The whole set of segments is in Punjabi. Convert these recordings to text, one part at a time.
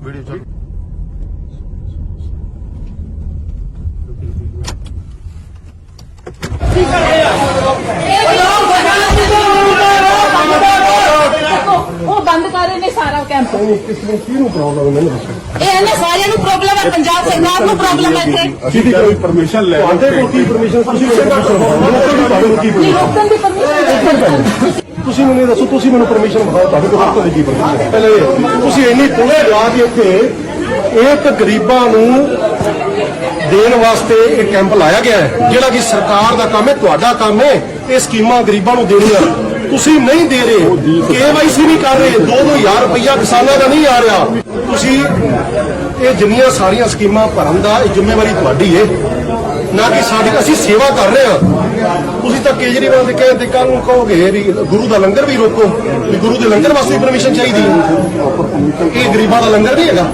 ਵੀਡੀਓ ਚੱਲ। ਉਹ ਬੰਦ ਕਰ ਰਹੇ ਨੇ ਸਾਰਾ ਕੈਂਪ ਕਿਹਨੂੰ ਪ੍ਰੋਬਲਮ ਹੈ ਮੈਨੂੰ ਦੱਸੋ। ਇਹ ਇਹਨੇ ਸਾਰਿਆਂ ਨੂੰ ਪ੍ਰੋਬਲਮ ਹੈ ਪੰਜਾਬ ਸਰਕਾਰ ਨੂੰ ਪ੍ਰੋਬਲਮ ਹੈ ਇੱਥੇ। ਅਸੀਂ ਕੋਈ ਪਰਮਿਸ਼ਨ ਲੈ ਤੁਹਾਡੇ ਕੋਲ ਕੀ ਪਰਮਿਸ਼ਨ ਤੁਸੀਂ ਕੀ ਨਹੀਂ ਰੋਕਣ ਦੀ ਪਰਮਿਸ਼ਨ ਤੁਸੀਂ ਮੈਨੂੰ ਇਹ ਦੱਸੋ ਤੁਸੀਂ ਮੈਨੂੰ ਪਰਮਿਸ਼ਨ ਦਿਖਾਓ ਤੁਹਾਡੇ ਕੋਲ ਰੋਕਣ ਦੀ ਪਰਮਿਸ਼ਨ ਪਹਿਲੇ ਇਹ, ਤੁਸੀਂ ਇੰਨੀ ਤੁਲੇ ਲਾ ਕੇ ਇੱਥੇ ਇੱਕ ਗਰੀਬਾਂ ਨੂੰ ਦੇਣ ਵਾਸਤੇ ਇਹ ਕੈਂਪ ਲਾਇਆ ਗਿਆ ਹੈ ਜਿਹੜਾ ਕਿ ਸਰਕਾਰ ਦਾ ਕੰਮ ਹੈ ਤੁਹਾਡਾ ਕੰਮ ਹੈ ਇਹ ਸਕੀਮਾਂ ਗਰੀਬਾਂ ਨੂੰ ਦੇਣੀਆਂ। ਤੁਸੀਂ ਨਹੀਂ ਦੇ ਰਹੇ ਕੇਵਾਈਸੀ ਨਹੀਂ ਕਰ ਰਹੇ 2-2000 ਰੁਪਈਆ ਕਿਸਾਨਾਂ ਦਾ ਨਹੀਂ ਆ ਰਿਹਾ। ਤੁਸੀਂ ਇਹ ਜਿੰਨੀਆਂ ਸਾਰੀਆਂ ਸਕੀਮਾਂ ਭਰਨ ਦਾ ਇਹ ਜ਼ਿੰਮੇਵਾਰੀ ਤੁਹਾਡੀ ਹੈ ਨਾ ਕਿ ਸਾਡੀ ਅਸੀਂ ਸੇਵਾ ਕਰ ਰਹੇ ਹਾਂ। ਤੁਸੀਂ ਤਾਂ ਕੇਜਰੀਵਾਲ ਦੇ ਕਹਿੰਦੇ ਕੱਲ ਨੂੰ ਕਹੋਗੇ ਵੀ ਗੁਰੂ ਦਾ ਲੰਗਰ ਵੀ ਰੋਕੋ, ਵੀ ਗੁਰੂ ਦੇ ਲੰਗਰ ਵਾਸਤੇ ਪਰਮਿਸ਼ਨ ਚਾਹੀਦੀ ਹੈ। ਇਹ ਗਰੀਬਾਂ ਦਾ ਲੰਗਰ ਨਹੀਂ ਹੈਗਾ।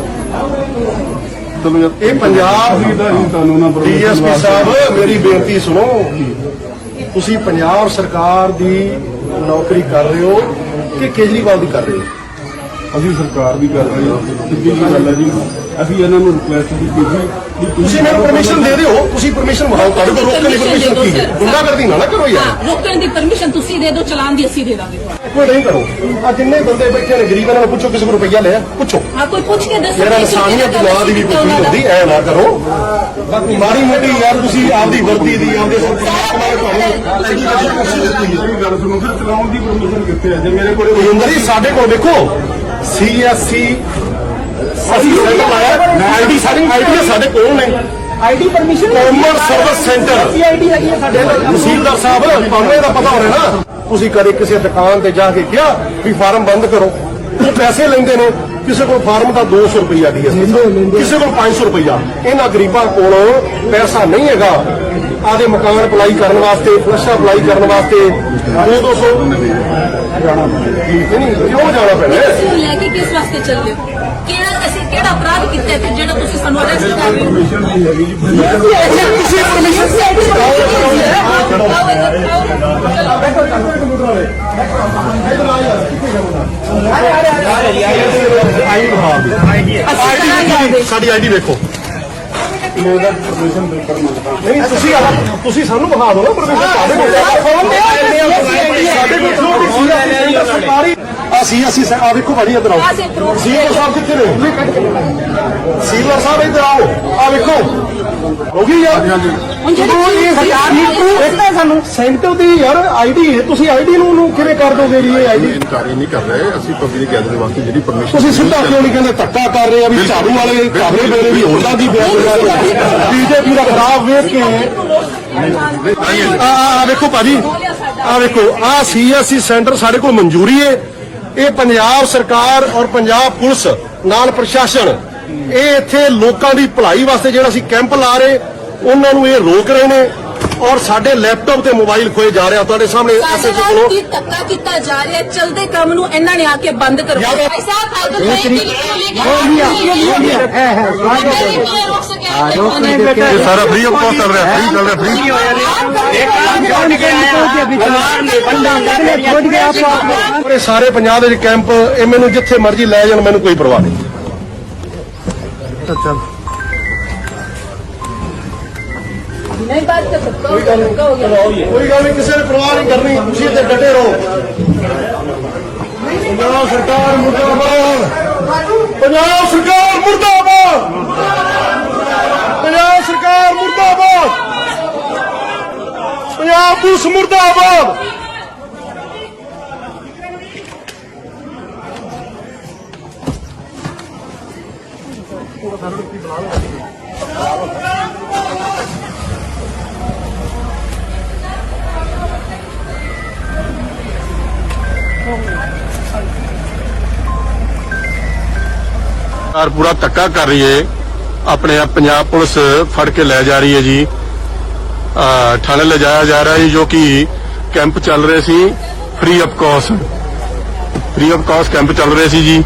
ਇਹ ਪੰਜਾਬ ਤੁਹਾਨੂੰ ਡੀਐਸਪੀ ਸਾਹਿਬ, ਮੇਰੀ ਬੇਨਤੀ ਸੁਣੋ। ਤੁਸੀਂ ਪੰਜਾਬ ਸਰਕਾਰ ਦੀ ਨੌਕਰੀ ਕਰ ਰਹੇ ਹੋ ਕਿ ਕੇਜਰੀਵਾਲ ਦੀ ਕਰ ਰਹੇ ਹੋ? ਅਸੀਂ ਸਰਕਾਰ ਵੀ ਕਰ ਰਹੇ ਹਾਂ ਸਿੱਧੀ ਜੀ ਗੱਲ ਹੈ ਜੀ। ਅਸੀਂ ਇਹਨਾਂ ਨੂੰ ਰਿਕੁਐਸਟ ਕੀਤੀ ਸੀ ਕਿ ਤੁਸੀਂ ਮੈਨੂੰ ਪਰਮਿਸ਼ਨ ਦੇ ਦਿਓ ਤੁਸੀਂ ਪਰਮਿਸ਼ਨ ਵਿਖਾਓ ਤੁਹਾਡੇ ਕੋਲ ਰੋਕਣ ਦੀ ਪਰਮਿਸ਼ਨ ਕੀ ਹੈ ਗੁੰਡਾਗਰਦੀ ਨਾ ਨਾ ਕਰੋ ਯਾਰ। ਰੋਕਣ ਦੀ ਪਰਮਿਸ਼ਨ ਤੁਸੀਂ ਦੇ ਦਿਓ ਚਲਾਨ ਦੀ ਅਸੀਂ ਦੇ ਦਾਂਗੇ। ਕੋਈ ਨਹੀਂ ਕਰੋ। ਆ ਜਿੰਨੇ ਬੰਦੇ ਬੈਠੇ ਨੇ ਗਰੀਬ ਇਹਨਾਂ ਨੂੰ ਪੁੱਛੋ ਕਿਸੇ ਕੋਲ ਰੁਪਈਆ ਲਿਆ ਪੁੱਛੋ। ਹਾਂ ਕੋਈ ਪੁੱਛ ਕੇ ਦੱਸੋ ਅਸੀਂ ਇਨਸਾਨੀਅਤ ਕਿਹੜਾ ਨਾਂ ਦੀ ਵੀ ਕੋਈ ਹੁੰਦੀ ਐ ਨਾ ਕਰੋ। ਬਾਕੀ ਮਾੜੀ ਮੋਟੀ ਯਾਰ ਤੁਸੀਂ ਆਪਦੀ ਵਰਦੀ ਦੀ ਆਪਦੇ ਸੰਪਰਦਾਇ ਤੁਹਾਨੂੰ ਮੇਰੀ ਗੱਲ ਸੁਣੋ ਫਿਰ ਚਲਾਉਣ ਦੀ ਪਰਮਿਸ਼ਨ ਕਿੱਥੇ ਹੈ? ਜੇ ਮੇਰੇ ਕੋਲ ਰਵਿੰਦਰ ਜੀ ਸਾਡੇ ਕੋਲ ਦੇਖੋ। ਸੀਐਸਸੀ ਅਸੀਂ ਸੈਂਟਰ ਲਾਇਆ ਆਈਡੀ ਸਾਡੀ ਆਈਡੀ ਸਾਡੇ ਕੋਲ ਨੇ। ID permission common service centre ID ਹੈਗੀ ਹੈ ਸਾਡੇ ਕੋਲ। ਤਹਿਸੀਲਦਾਰ ਸਾਹਿਬ ਤੁਹਾਨੂੰ ਇਹਦਾ ਪਤਾ ਹੋਣਾ ਨਾ। ਤੁਸੀਂ ਕਦੇ ਕਿਸੇ ਦੁਕਾਨ ਤੇ ਜਾ ਕੇ ਕਿਹਾ ਵੀ ਫਾਰਮ ਬੰਦ ਕਰੋ। ਉਹ ਪੈਸੇ ਲੈਂਦੇ ਨੇ। ਕਿਸੇ ਕੋਲ ਫਾਰਮ ਦਾ 200 ਰੁਪਈਆ ਦੀ ਕਿਸੇ ਕੋਲ 500 ਰੁਪਈਆ। ਇਹਨਾਂ ਗਰੀਬਾਂ ਕੋਲ ਪੈਸਾ ਨਹੀਂ ਹੈਗਾ। ਆਦੇ ਮਕਾਨ ਅਪਲਾਈ ਕਰਨ ਵਾਸਤੇ ਫਲਸ਼ਾ ਅਪਲਾਈ ਕਰਨ ਵਾਸਤੇ 200 ਜਾਣਾ ਨਹੀਂ ਕਿਉਂ ਜਾਣਾ ਪੈਣਾ? ਤੁਸੀਂ ਲੈ ਕੇ ਕਿਸ ਵਾਸਤੇ ਚੱਲਦੇ ਹੋ ਕਿਹੜਾ ਅਸੀਂ ਕਿਹੜਾ ਅਪਰਾਧ ਕੀਤਾ ਕਿ ਜਿਹੜਾ ਤੁਸੀਂ ਸਾਨੂੰ ਅਰੈਸਟ ਕਰ ਰਹੇ ਹੋ ਪਰਮਿਸ਼ਨ ਨਹੀਂ ਹੈਗੀ ਜੀ ਤੁਸੀਂ ਪਰਮਿਸ਼ਨ ਸਾਡੀ ਆਈਡੀ ਵੇਖੋ ਮੇਰਾ ਪਰਮਿਸ਼ਨ ਪੇਪਰ ਮੰਗਦਾ ਨਹੀਂ ਤੁਸੀਂ ਆ- ਤੁਸੀਂ ਸਾਨੂੰ ਵਿਖਾ ਦਿਓ ਨਾ ਪਰਮਿਸ਼ਨ ਸਾਡੇ ਕੋਲ ਸਾਡੇ ਕੋਲ ਵੀ ਸੀਗਾ ਸਰਕਾਰੀ ਆ ਸੀ ਅਸੀਂ ਆ ਵੇਖੋ ਭਾਜੀ ਇੱਧਰ ਆਓ। ਆ ਸੇ ਪ੍ਰੂਫ ਸੀਲਰ ਸਾਹਿਬ ਕਿੱਥੇ ਨੇ? ਸੀਲਰ ਸਾਹਿਬ ਇੱਧਰ ਆਓ। ਆ ਵੇਖੋ। ਹੋ ਗਈ ਯਾਰ ਹੁਣ ਜਿਹੜੀ ਸਰਕਾਰ ਨੂੰ ਇੱਥੇ ਸਾਨੂੰ। ਸੈਂਟਰ ਦੀ ਯਾਰ ਆਈਡੀ ਹੈ। ਤੁਸੀਂ ਆਈਡੀ ਨੂੰ ਨੂੰ ਕਿਵੇਂ ਕਰ ਦੋਗੇ ਜੀ ਇਹ ਆਈਡੀ ਇਨਕਾਰੀ ਨਹੀਂ ਕਰ ਰਹੇ। ਅਸੀਂ ਪਬਲਿਕ ਗੈਦਰਿੰਗ ਵਾਸਤੇ ਜਿਹੜੀ ਪਰਮਿਸ਼ਨ ਤੁਸੀਂ ਸਿੱਧਾ ਕਿਉਂ ਨਹੀਂ ਕਹਿੰਦੇ ਧੱਕਾ ਕਰ ਰਹੇ ਆ ਵੀ ਝਾੜੂ ਵਾਲੇ ਘਾਬਰੇ ਬੇਰੇ ਵੀ ਹੋਣਾ ਦੀ ਬੀਜੇਪੀ ਦਾ ਖਰਾਬ ਵੇਖ ਕੇ। ਆ ਆ ਵੇਖੋ ਭਾਜੀ। ਆ ਵੇਖੋ ਆ ਸੀਐਸਸੀ ਸੈਂਟਰ ਸਾਡੇ ਕੋਲ ਮਨਜ਼ੂਰੀ ਹੈ। ਇਹ ਪੰਜਾਬ ਸਰਕਾਰ ਔਰ ਪੰਜਾਬ ਪੁਲਿਸ, ਨਾਲ ਪ੍ਰਸ਼ਾਸਨ, ਇਹ ਇੱਥੇ ਲੋਕਾਂ ਦੀ ਭਲਾਈ ਵਾਸਤੇ ਜਿਹੜਾ ਅਸੀਂ ਕੈਂਪ ਲਾ ਰਹੇ, ਉਹਨਾਂ ਨੂੰ ਇਹ ਰੋਕ ਰਹੇ ਨੇ। ਔਰ ਸਾਡੇ ਲੈਪਟਾਪ ਤੇ ਮੋਬਾਈਲ ਖੋਏ ਜਾ ਰਿਹਾ ਤੁਹਾਡੇ ਸਾਹਮਣੇ ਐਸਐਸ ਕੋਲੋਂ ਕੀ ਧੱਕਾ ਕੀਤਾ ਜਾ ਰਿਹਾ ਚਲਦੇ ਕੰਮ ਨੂੰ ਇਹਨਾਂ ਨੇ ਆ ਕੇ ਬੰਦ ਕਰਵਾਇਆ ਭਾਈ ਸਾਹਿਬ ਆਪ ਤੋਂ ਇਹ ਸਾਰਾ ਫ੍ਰੀ ਆਫ ਕਾਸਟ ਚੱਲ ਰਿਹਾ ਸਾਰੇ ਪੰਜਾਬ ਦੇ ਕੈਂਪ ਇਹ ਮੈਨੂੰ ਜਿੱਥੇ ਮਰਜ਼ੀ ਲੈ ਜਾਣ ਮੈਨੂੰ ਕੋਈ ਪਰਵਾਹ ਨਹੀਂ। ਚੱਲ। ਬਾਤ ਕਰ ਸਕਤਾ ਹੋ ਗਿਆ ਹੋ ਗਿਆ। ਕੋਈ ਗੱਲ ਨਹੀਂ ਕਿਸੇ ਨੇ ਪਰਵਾਹ ਤੁਸੀਂ ਇੱਥੇ ਡਟੇ ਰਹੋ। ਪੰਜਾਬ ਸਰਕਾਰ ਮੁਰਦਾਬਾਦ। ਪੰਜਾਬ ਸਰਕਾਰ ਮੁਰਦਾਬਾਦ। ਪੰਜਾਬ ਸਰਕਾਰ ਮੁਰਦਾਬਾਦ। ਪੰਜਾਬ ਪੁਲਿਸ ਮੁਰਦਾਬਾਦ। ਸਰਕਾਰ ਪੂਰਾ ਧੱਕਾ ਕਰ ਰਹੀ ਹੈ ਆਪਣੇ ਆਪ ਪੰਜਾਬ ਪੁਲਿਸ ਫੜ ਕੇ ਲੈ ਜਾ ਰਹੀ ਹੈ ਜੀ। ਅਹ ਥਾਣੇ ਲਿਜਾਇਆ ਜਾ ਰਿਹਾ ਹੈ ਜੋ ਕਿ ਕੈਂਪ ਚੱਲ ਰਹੇ ਸੀ। Free of cost free of cost camp ਚੱਲ ਰਹੇ ਸੀ ਜੀ।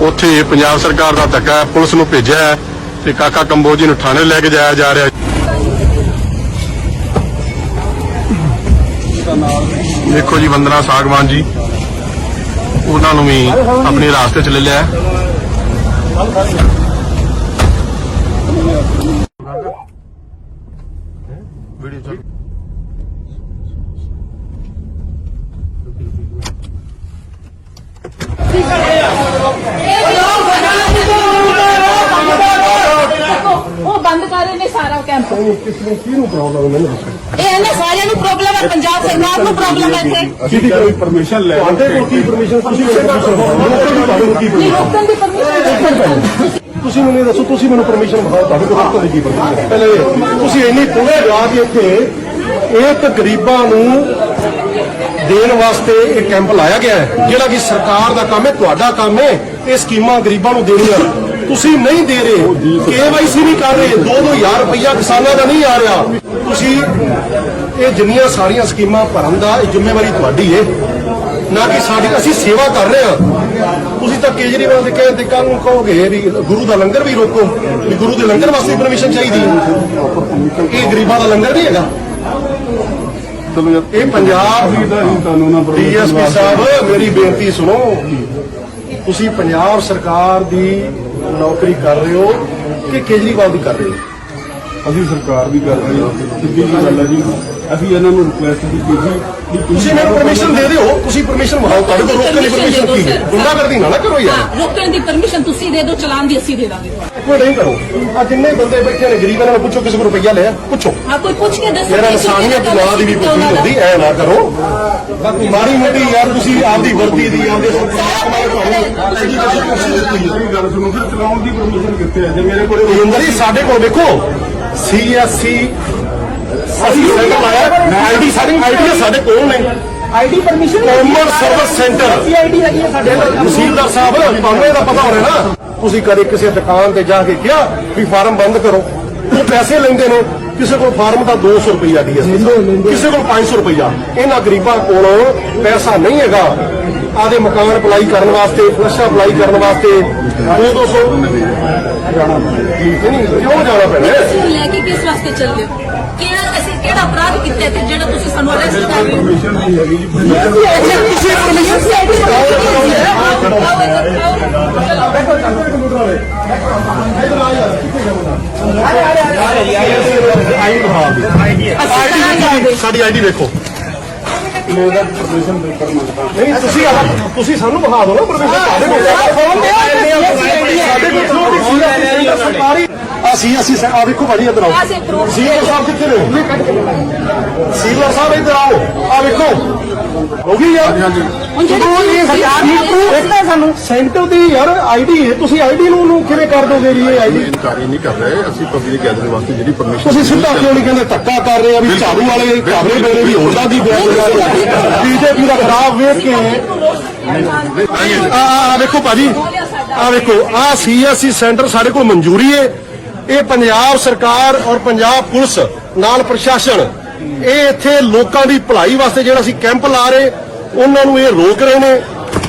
ਉੱਥੇ ਪੰਜਾਬ ਸਰਕਾਰ ਦਾ ਧੱਕਾ ਪੁਲਿਸ ਨੂੰ ਭੇਜਿਆ ਹੈ ਤੇ ਕਾਕਾ ਕੰਬੋਜੀ ਨੂੰ ਥਾਣੇ ਲੈ ਕੇ ਜਾਇਆ ਜਾ ਰਿਹਾ ਦੇਖੋ ਜੀ ਵੰਦਨਾ ਸਾਗਵਾਨ ਜੀ, ਉਹਨਾਂ ਨੂੰ ਵੀ ਆਪਣੇ ਰਾਸਤੇ 'ਚ ਲੈ ਲਿਆ ਵੀਡੀਓ ਚੱਲ ਉਹ ਬੰਦ ਕਰ ਰਹੇ ਨੇ ਸਾਰਾ ਕੈਂਪ। ਕਿਸ ਨੂੰ ਕਿਹਨੂੰ ਪ੍ਰੋਬਲਮ ਹੈ ਮੈਨੂੰ ਦੱਸੋ। ਇਹ ਇਹਨਾਂ ਸਾਰਿਆਂ ਨੂੰ ਪ੍ਰੋਬਲਮ ਹੈ ਪੰਜਾਬ ਸਰਕਾਰ ਨੂੰ ਪ੍ਰੋਬਲਮ ਹੈ ਇੱਥੇ। ਅਸੀਂ ਕੋਈ ਪਰਮਿਸ਼ਨ ਲੈ ਤੁਹਾਡੇ ਕੋਲ ਕੀ ਪਰਮਿਸ਼ਨ ਤੁਸੀਂ ਕੋਲ ਕੀ ਨਹੀਂ permission? ਰੋਕਣ ਦੀ ਪਰਮਿਸ਼ਨ ਤੁਸੀਂ ਮੈਨੂੰ ਇਹ ਦੱਸੋ ਤੁਸੀਂ ਮੈਨੂੰ ਪਰਮਿਸ਼ਨ ਦਿਖਾਓ ਤੁਹਾਡੇ ਕੋਲ ਰੋਕਣ ਦੀ ਕੀ ਪਰਮਿਸ਼ਨ ਪਹਿਲੇ ਇਹ, ਤੁਸੀਂ ਇੰਨੀ ਪੁਣੇ ਰਾਤ ਇੱਥੇ ਇੱਕ ਗਰੀਬਾਂ ਨੂੰ ਦੇਣ ਵਾਸਤੇ ਇਹ ਕੈਂਪ ਲਾਇਆ ਗਿਆ ਹੈ। ਜਿਹੜਾ ਕਿ ਸਰਕਾਰ ਦਾ ਕੰਮ ਹੈ ਤੁਹਾਡਾ ਕੰਮ ਹੈ ਇਹ ਸਕੀਮਾਂ ਗਰੀਬਾਂ ਨੂੰ ਦੇਣੀਆਂ। ਤੁਸੀਂ ਨਹੀਂ ਦੇ ਰਹੇ। ਕੇਵਾਈਸੀ ਨਹੀਂ ਕਰ ਰਹੇ। 2-2000 ਰੁਪਈਆ ਕਿਸਾਨਾਂ ਦਾ ਨਹੀਂ ਆ ਰਿਹਾ। ਤੁਸੀਂ ਇਹ ਜਿੰਨੀਆਂ ਸਾਰੀਆਂ ਸਕੀਮਾਂ ਭਰਨ ਦਾ ਇਹ ਜ਼ਿੰਮੇਵਾਰੀ ਤੁਹਾਡੀ ਏ। ਨਾ ਕਿ ਸਾਡੀ, ਅਸੀਂ ਸੇਵਾ ਕਰ ਰਹੇ ਹਾਂ। ਤੁਸੀਂ ਤਾਂ ਕੇਜਰੀਵਾਲ ਦੇ ਕਹਿਣ ਤੇ ਕੱਲ ਨੂੰ ਕਹੋਗੇ ਵੀ ਗੁਰੂ ਦਾ ਲੰਗਰ ਵੀ ਰੋਕੋ, ਵੀ ਗੁਰੂ ਦੇ ਲੰਗਰ ਵਾਸਤੇ ਪਰਮਿਸ਼ਨ ਚਾਹੀਦੀ ਹੈ ਇਹ ਗਰੀਬਾਂ ਦਾ ਲੰਗਰ ਨਹੀਂ ਹੈਗਾ। ਚਲੋ ਯਾਰ ਇਹ ਪੰਜਾਬ ਦਾ ਹੀ ਕਾਨੂੰਨਾਂ ਡੀਐਸਪੀ ਸਾਹਿਬ, ਮੇਰੀ ਬੇਨਤੀ ਸੁਣੋ। ਤੁਸੀਂ ਪੰਜਾਬ ਸਰਕਾਰ ਦੀ ਨੌਕਰੀ ਕਰ ਰਹੇ ਹੋ ਕਿ ਕੇਜਰੀਵਾਲ ਦੀ ਕਰ ਰਹੇ ਹੋ? ਅਸੀਂ ਸਰਕਾਰ ਵੀ ਕਰ ਰਹੀ ਹਾਂ ਸਿੱਧੀ ਜੀ ਗੱਲ ਹੈ ਜੀ। ਅਸੀਂ ਇਹਨਾਂ ਨੂੰ ਰਿਕੁਐਸਟ ਕੀਤੀ ਸੀ ਕਿ ਤੁਸੀਂ ਮੈਨੂੰ ਪਰਮਿਸ਼ਨ ਦੇ ਦਿਓ ਤੁਸੀਂ ਪਰਮਿਸ਼ਨ ਵਿਖਾਓ ਤੁਹਾਡੇ ਕੋਲ ਰੋਕਣ ਦੀ ਪਰਮਿਸ਼ਨ ਕੀ ਹੈ ਗੁੰਡਾਗਰਦੀ ਨਾ ਨਾ ਕਰੋ ਯਾਰ। ਰੋਕਣ ਦੀ ਪਰਮਿਸ਼ਨ ਤੁਸੀਂ ਦੇ ਦਿਓ ਚਲਾਨ ਦੀ ਅਸੀਂ ਦੇ ਦਾਂਗੇ। ਕੋਈ ਨਹੀਂ ਕਰੋ। ਆ ਜਿੰਨੇ ਬੰਦੇ ਬੈਠੇ ਨੇ ਗਰੀਬ ਇਹਨਾਂ ਨੂੰ ਪੁੱਛੋ ਕਿਸੇ ਕੋਲ ਰੁਪਈਆ ਲਿਆ। ਪੁੱਛੋ। ਹਾਂ ਕੋਈ ਪੁੱਛ ਕੇ ਦੱਸੋ ਮੇਰਾ ਇਨਸਾਨੀਅਤ ਨਾਂ ਦੀ ਵੀ ਕੀਤਾ ਹੁੰਦੀ ਐ ਨਾ ਕਰੋ। ਬਾਕੀ ਮਾੜੀ ਮੋਟੀ ਯਾਰ ਤੁਸੀਂ ਆਪਦੀ ਵਰਦੀ ਦੀ ਆਪਦੇ ਮੇਰੀ ਗੱਲ ਸੁਣੋ ਫਿਰ ਚਲਾਉਣ ਦੀ ਪਰਮਿਸ਼ਨ ਕਿੱਥੇ ਹੈ? ਜੇ ਮੇਰੇ ਕੋਲ ਜੀ ਸਾਡੇ ਕੋਲ ਦੇਖੋ। ਸੀਐਸਸੀ ਅਸੀਂ ਸੈਂਟਰ ਲਾਇਆ। ਆਈਡੀ ਸਾਡੀ ਆਈਡੀ ਸਾਡੇ ਕੋਲ ਨੇ। ID permission common service centre. ID ਹੈਗੀ ਹੈ ਸਾਡੇ ਕੋਲ। ਤਹਿਸੀਲਦਾਰ ਸਾਹਿਬ ਤੁਹਾਨੂੰ ਇਹਦਾ ਪਤਾ ਹੋਣਾ ਨਾ ਤੁਸੀਂ ਕਦੇ ਕਿਸੇ ਦੁਕਾਨ ਤੇ ਜਾ ਕੇ ਕਿਹਾ ਵੀ ਫਾਰਮ ਬੰਦ ਕਰੋ। ਉਹ ਪੈਸੇ ਲੈਂਦੇ ਨੇ। ਕਿਸੇ ਕੋਲ ਫਾਰਮ ਦਾ 200 ਰੁਪਈਆ ਡੀਐਸਪੀ ਕਿਸੇ ਕੋਲ 500 ਰੁਪਈਆ। ਇਹਨਾਂ ਗਰੀਬਾਂ ਕੋਲ ਪੈਸਾ ਨਹੀਂ ਹੈਗਾ। ਆਦੇ ਮਕਾਨ ਅਪਲਾਈ ਕਰਨ ਵਾਸਤੇ ਫਲਸ਼ਾ ਅਪਲਾਈ ਕਰਨ ਵਾਸਤੇ 200 ਜਾਣਾ ਨਹੀਂ ਕਿਉਂ ਜਾਣਾ ਪੈਣਾ? ਤੁਸੀਂ ਲੈ ਕੇ ਕਿਸ ਵਾਸਤੇ ਚੱਲਦੇ ਹੋ ਕਿਹੜਾ ਅਸੀਂ ਕਿਹੜਾ ਅਪਰਾਧ ਕੀਤਾ ਤੇ ਜਿਹੜਾ ਤੁਸੀਂ ਸਾਨੂੰ ਅਰੈਸਟ ਕਰ ਰਹੇ ਹੋ ਪਰਮਿਸ਼ਨ ਨਹੀਂ ਹੈਗੀ ਜੀ ਪਰਮਿਸ਼ਨ ਸੀ ਆਈਡੀ ਸਾਡੀ ਆਈਡੀ ਵੇਖੋ ਮੇਰਾ ਪਰਮਿਸ਼ਨ ਪੇਪਰ ਮੰਗਦਾ ਨਹੀਂ ਤੁਸੀਂ ਆਹ- ਤੁਸੀਂ ਸਾਨੂੰ ਵਿਖਾ ਦਿਓ ਨਾ ਪਰਮਿਸ਼ਨ ਸਾਡੇ ਕੋਲ ਫੋਨ ਦੇ ਸਾਡੇ ਕੋਲ ਸਰਕਾਰੀ ਅਸੀਂ ਅਸੀਂ ਆ ਵੇਖੋ ਭਾਜੀ ਇੱਧਰ ਆਓ ਆਹ ਸੇ proof ਸੀਲਰ ਸਾਹਿਬ ਕਿੱਥੇ ਨੇ ਸੀਲਰ ਸਾਹਿਬ ਇੱਧਰ ਆਓ ਆ ਵੇਖੋ ਹੋ ਗਈ ਯਾਰ ਹੁਣ ਜਿਹੜੀ ਜਦੋਂ ਇਹ ਸਰਕਾਰ ਨੇ ਸਾਨੂੰ ਸੈਂਟਰ ਦੀ ਯਾਰ ਆਈਡੀ ਹੈ ਤੁਸੀਂ ਆਈਡੀ ਨੂੰ ਨੂੰ ਕਿਵੇਂ ਕਰ ਦੋਗੇ ਜੀ ਇਹ ਆਈਡੀ ਇਨਕਾਰੀ ਨਹੀਂ ਕਰ ਰਹੇ ਅਸੀਂ ਪਬਲਿਕ ਗੈਦਰਿੰਗ ਵਾਸਤੇ ਜਿਹੜੀ ਪਰਮਿਸ਼ਨ ਤੁਸੀਂ ਸਿੱਧਾ ਕਿਉਂ ਨਹੀਂ ਕਹਿੰਦੇ ਧੱਕਾ ਕਰ ਰਹੇ ਆ ਵੀ ਝਾੜੂ ਵਾਲੇ ਘਾਬਰੇ ਵੇਲੇ ਵੀ ਹੋਰਾਂ ਦੀ ਬੀਜੇਪੀ ਦਾ ਖਰਾਬ ਵੇਖ ਕੇ ਆ ਆ ਵੇਖੋ ਭਾਜੀ ਆ ਵੇਖੋ ਆ ਸੀਐਸਸੀ ਸੈਂਟਰ ਸਾਡੇ ਕੋਲ ਮਨਜ਼ੂਰੀ ਹੈ ਇਹ ਪੰਜਾਬ ਸਰਕਾਰ ਔਰ ਪੰਜਾਬ ਪੁਲਿਸ ਨਾਲ ਪ੍ਰਸ਼ਾਸਨ ਇਹ ਇੱਥੇ ਲੋਕਾਂ ਦੀ ਭਲਾਈ ਵਾਸਤੇ ਜਿਹੜਾ ਅਸੀਂ ਕੈਂਪ ਲਾ ਰਹੇ ਉਹਨਾਂ ਨੂੰ ਇਹ ਰੋਕ ਰਹੇ ਨੇ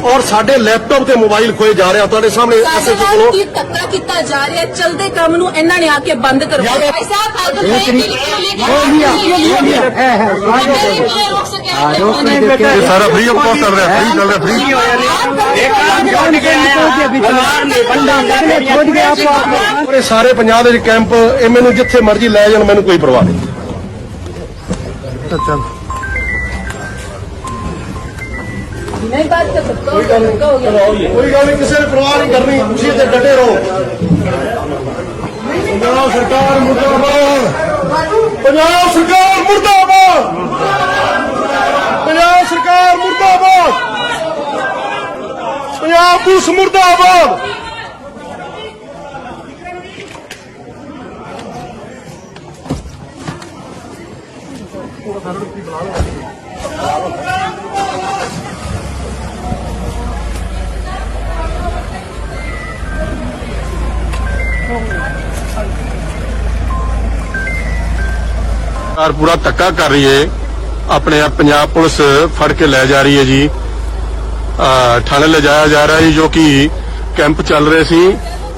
ਔਰ ਸਾਡੇ ਲੈਪਟਾਪ ਤੇ ਮੋਬਾਈਲ ਖੋਏ ਜਾ ਰਿਹਾ। ਤੁਹਾਡੇ ਸਾਹਮਣੇ ਨਾਲ ਕੋਲੋਂ ਕੀ ਧੱਕਾ ਕੀਤਾ ਜਾ ਰਿਹਾ ਹੈ ਚਲਦੇ ਕੰਮ ਨੂੰ ਇਹਨਾਂ ਨੇ ਆ ਕੇ ਬੰਦ ਕਰਵਾਇਆ ਭਾਈ ਸਾਹਿਬ ਅਗਰ ਮੈਂ ਇਹ ਸਾਰਾ ਫ੍ਰੀ ਆਫ ਕਾਸਟ ਚੱਲ ਰਿਹਾ ਫ੍ਰੀ ਚੱਲ ਰਿਹਾ ਫ੍ਰੀ ਔਰ ਇਹ ਸਾਰੇ ਪੰਜਾਬ ਦੇ ਵਿੱਚ ਕੈਂਪ ਇਹ ਮੈਨੂੰ ਜਿੱਥੇ ਮਰਜ਼ੀ ਲੈ ਜਾਣ ਮੈਨੂੰ ਕੋਈ ਪਰਵਾਹ ਨਹੀਂ। ਚੱਲ। ਬਾਤ ਕੋਈ ਗੱਲ ਨਹੀਂ ਕਿਸੇ ਨੇ ਪਰਵਾਹ ਨਹੀਂ ਕਰਨੀ ਤੁਸੀਂ ਤੇ ਡਟੇ ਰਹੋ। ਪੰਜਾਬ ਸਰਕਾਰ ਮੁਰਦਾਬਾਦ। ਪੰਜਾਬ ਸਰਕਾਰ ਮੁਰਦਾਬਾਦ। ਪੰਜਾਬ ਸਰਕਾਰ ਮੁਰਦਾਬਾਦ। ਪੰਜਾਬ ਪੁਲਿਸ ਮੁਰਦਾਬਾਦ। ਸਰਕਾਰ ਪੂਰਾ ਧੱਕਾ ਕਰ ਰਹੀ ਹੈ ਆਪਣੇ ਆਪ ਪੰਜਾਬ ਪੁਲਿਸ ਫੜ ਕੇ ਲੈ ਜਾ ਰਹੀ ਹੈ ਜੀ। ਥਾਣੇ ਲੈ ਜਾਇਆ ਜਾ ਰਿਹਾ ਹੈ ਜੋ ਕਿ ਕੈਂਪ ਚੱਲ ਰਹੇ ਸੀ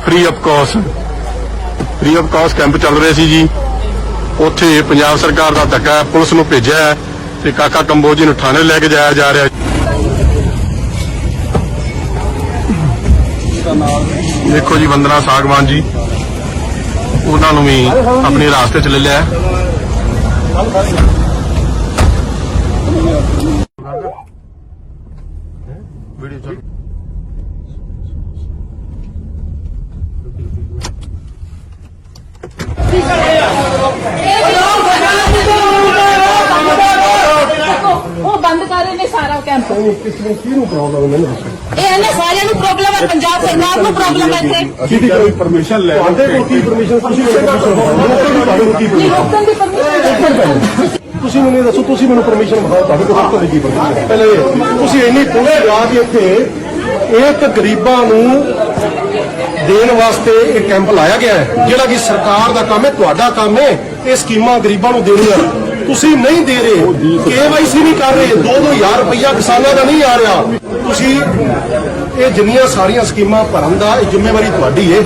free of cost free of cost camp ਚੱਲ ਰਹੇ ਸੀ ਜੀ। ਉੱਥੇ ਪੰਜਾਬ ਸਰਕਾਰ ਦਾ ਧੱਕਾ ਪੁਲਿਸ ਨੂੰ ਭੇਜਿਆ ਹੈ ਤੇ ਕਾਕਾ ਕੰਬੋਜੀ ਨੂੰ ਥਾਣੇ ਲੈ ਕੇ ਜਾਇਆ ਜਾ ਰਿਹਾ ਦੇਖੋ ਜੀ, ਵੰਦਨਾ ਸਾਗਵਾਨ ਜੀ, ਉਹਨਾਂ ਨੂੰ ਵੀ ਆਪਣੇ ਰਾਸਤੇ ਚ ਲੈ ਲਿਆ ਵੀਡੀਓ ਚੱਲ ਉਹ ਬੰਦ ਕਰ ਰਹੇ ਨੇ ਸਾਰਾ ਕੈਂਪ ਕਿਸ ਨੂੰ ਕਿਹਨੂੰ ਪ੍ਰੋਬਲਮ ਹੈ ਮੈਨੂੰ ਦੱਸੋ। ਇਹ ਇਹਨੇ ਸਾਰਿਆਂ ਨੂੰ ਪ੍ਰੋਬਲਮ ਹੈ ਪੰਜਾਬ ਸਰਕਾਰ ਨੂੰ ਪ੍ਰੋਬਲਮ ਹੈ ਇੱਥੇ। ਅਸੀਂ ਕੋਈ ਪਰਮਿਸ਼ਨ ਲੈ ਤੁਹਾਡੇ ਕੋਲ ਕੀ ਪਰਮਿਸ਼ਨ ਤੁਸੀਂ? ਰੋਕਣ ਦੀ ਪਰਮਿਸ਼ਨ ਤੁਸੀਂ ਮੈਨੂੰ ਦੱਸੋ ਤੁਸੀਂ ਮੈਨੂੰ ਪਰਮਿਸ਼ਨ ਦਿਖਾਓ ਤੁਹਾਡੇ ਕੋਲ ਕੀ ਪਰਮਿਸ਼ਨ ਹੈ? ਪਹਿਲੇ ਇਹ, ਤੁਸੀਂ ਇੰਨੀ ਪੁਣੇ ਰਾਤ ਇੱਥੇ ਇੱਕ ਗਰੀਬਾਂ ਨੂੰ ਦੇਣ ਵਾਸਤੇ ਇਹ ਕੈਂਪ ਲਾਇਆ ਗਿਆ ਹੈ, ਜਿਹੜਾ ਕਿ ਸਰਕਾਰ ਦਾ ਕੰਮ ਹੈ, ਤੁਹਾਡਾ ਕੰਮ ਹੈ, ਇਹ ਸਕੀਮਾਂ ਗਰੀਬਾਂ ਨੂੰ ਦੇਣੀਆਂ। ਤੁਸੀਂ ਨਹੀਂ ਦੇ ਰਹੇ ਕੇਵਾਈਸੀ ਨਹੀਂ ਕਰ ਰਹੇ 2-2000 ਰੁਪਇਆ ਕਿਸਾਨਾਂ ਦਾ ਨਹੀਂ ਆ ਰਿਹਾ। ਤੁਸੀਂ ਇਹ ਜਿੰਨੀਆਂ ਸਾਰੀਆਂ ਸਕੀਮਾਂ ਭਰਨ ਦਾ ਇਹ ਜ਼ਿੰਮੇਵਾਰੀ ਤੁਹਾਡੀ ਹੈ।